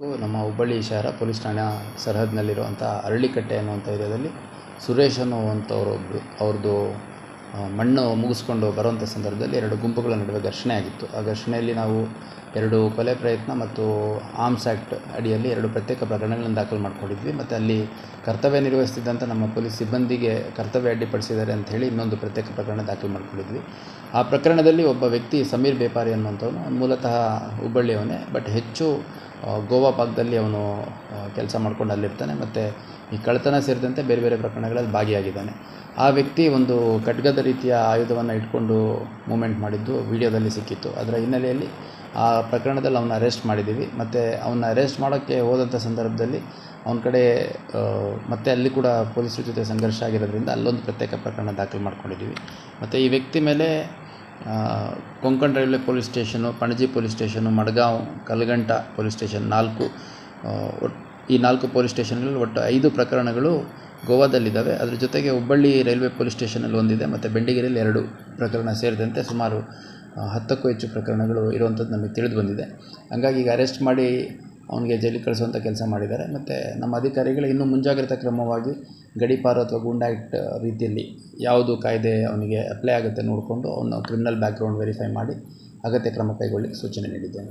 ನಮ್ಮ ಹುಬ್ಬಳ್ಳಿ ಶಹರ ಪೊಲೀಸ್ ಠಾಣೆ ಸರಹದ್ನಲ್ಲಿರುವಂಥ ಅರಳಿಕಟ್ಟೆ ಅನ್ನುವಂಥ ಏರಿಯಾದಲ್ಲಿ ಸುರೇಶ್ ಅನ್ನುವಂಥವ್ರು ಒಬ್ಬರು ಅವ್ರದ್ದು ಮಣ್ಣು ಮುಗಿಸ್ಕೊಂಡು ಬರುವಂಥ ಸಂದರ್ಭದಲ್ಲಿ ಎರಡು ಗುಂಪುಗಳ ನಡುವೆ ಘರ್ಷಣೆ ಆಗಿತ್ತು. ಆ ಘರ್ಷಣೆಯಲ್ಲಿ ನಾವು ಎರಡು ಕೊಲೆ ಪ್ರಯತ್ನ ಮತ್ತು ಆರ್ಮ್ಸ್ ಆ್ಯಕ್ಟ್ ಅಡಿಯಲ್ಲಿ ಎರಡು ಪ್ರತ್ಯೇಕ ಪ್ರಕರಣಗಳನ್ನು ದಾಖಲು ಮಾಡಿಕೊಂಡಿದ್ವಿ. ಮತ್ತು ಅಲ್ಲಿ ಕರ್ತವ್ಯ ನಿರ್ವಹಿಸ್ತಿದ್ದಂಥ ನಮ್ಮ ಪೊಲೀಸ್ ಸಿಬ್ಬಂದಿಗೆ ಕರ್ತವ್ಯ ಅಡ್ಡಿಪಡಿಸಿದ್ದಾರೆ ಅಂತ ಹೇಳಿ ಇನ್ನೊಂದು ಪ್ರತ್ಯೇಕ ಪ್ರಕರಣ ದಾಖಲು ಮಾಡ್ಕೊಂಡಿದ್ವಿ. ಆ ಪ್ರಕರಣದಲ್ಲಿ ಒಬ್ಬ ವ್ಯಕ್ತಿ ಸಮೀರ್ ಬೇಪಾರಿ ಅನ್ನುವಂಥವನು, ಮೂಲತಃ ಹುಬ್ಬಳ್ಳಿಯವನೇ. ಬಟ್ ಹೆಚ್ಚು ಗೋವಾ ಭಾಗದಲ್ಲಿ ಅವನು ಕೆಲಸ ಮಾಡ್ಕೊಂಡು ಅಲ್ಲಿರ್ತಾನೆ. ಮತ್ತು ಈ ಕಳ್ಳತನ ಸೇರಿದಂತೆ ಬೇರೆ ಬೇರೆ ಪ್ರಕರಣಗಳಲ್ಲಿ ಭಾಗಿಯಾಗಿದ್ದಾನೆ. ಆ ವ್ಯಕ್ತಿ ಒಂದು ಖಡ್ಗದ ರೀತಿಯ ಆಯುಧವನ್ನು ಇಟ್ಕೊಂಡು ಮೂಮೆಂಟ್ ಮಾಡಿದ್ದು ವಿಡಿಯೋದಲ್ಲಿ ಸಿಕ್ಕಿತ್ತು. ಅದರ ಹಿನ್ನೆಲೆಯಲ್ಲಿ ಆ ಪ್ರಕರಣದಲ್ಲಿ ಅವನ್ನ ಅರೆಸ್ಟ್ ಮಾಡಿದ್ದೀವಿ. ಮತ್ತು ಅವನ್ನ ಅರೆಸ್ಟ್ ಮಾಡೋಕ್ಕೆ ಹೋದಂಥ ಸಂದರ್ಭದಲ್ಲಿ ಅವನ ಕಡೆ ಮತ್ತೆ ಅಲ್ಲಿ ಕೂಡ ಪೊಲೀಸರ ಜೊತೆ ಸಂಘರ್ಷ ಆಗಿರೋದ್ರಿಂದ ಅಲ್ಲೊಂದು ಪ್ರತ್ಯೇಕ ಪ್ರಕರಣ ದಾಖಲು ಮಾಡ್ಕೊಂಡಿದ್ದೀವಿ. ಮತ್ತು ಈ ವ್ಯಕ್ತಿ ಮೇಲೆ Konkan railway police station, Panaji police station, Madgaon ಕಲ್ಗಂಟ police station ನಾಲ್ಕು ಈ ನಾಲ್ಕು ಪೊಲೀಸ್ ಸ್ಟೇಷನ್ಗಳಲ್ಲಿ ಒಟ್ಟು ಐದು ಪ್ರಕರಣಗಳು ಗೋವಾದಲ್ಲಿದ್ದಾವೆ. ಅದರ ಜೊತೆಗೆ ಹುಬ್ಬಳ್ಳಿ ರೈಲ್ವೆ ಪೊಲೀಸ್ ಸ್ಟೇಷನಲ್ಲಿ ಒಂದಿದೆ, ಮತ್ತು ಬೆಂಡಿಗೇರಿಯಲ್ಲಿ ಎರಡು ಪ್ರಕರಣ ಸೇರಿದಂತೆ ಸುಮಾರು ಹತ್ತಕ್ಕೂ ಹೆಚ್ಚು ಪ್ರಕರಣಗಳು ಇರುವಂಥದ್ದು ನಮಗೆ ತಿಳಿದು ಬಂದಿದೆ ಹಂಗಾಗಿ ಈಗ ಅರೆಸ್ಟ್ ಮಾಡಿ ಅವನಿಗೆ ಜೈಲಿಗೆ ಕಳಿಸುವಂಥ ಕೆಲಸ ಮಾಡಿದ್ದಾರೆ. ಮತ್ತು ನಮ್ಮ ಅಧಿಕಾರಿಗಳು ಇನ್ನೂ ಮುಂಜಾಗ್ರತಾ ಕ್ರಮವಾಗಿ ಗಡೀಪಾರು ಅಥವಾ ಗೂಂಡಾ ಆ್ಯಕ್ಟ್ ರೀತಿಯಲ್ಲಿ ಯಾವುದು ಕಾಯ್ದೆ ಅವನಿಗೆ ಅಪ್ಲೈ ಆಗುತ್ತೆ ನೋಡಿಕೊಂಡು ಅವನ ಕ್ರಿಮಿನಲ್ ಬ್ಯಾಕ್ಗ್ರೌಂಡ್ ವೆರಿಫೈ ಮಾಡಿ ಅಗತ್ಯ ಕ್ರಮ ಕೈಗೊಳ್ಳಿಕ್ಕೆ ಸೂಚನೆ ನೀಡಿದ್ದೇನೆ.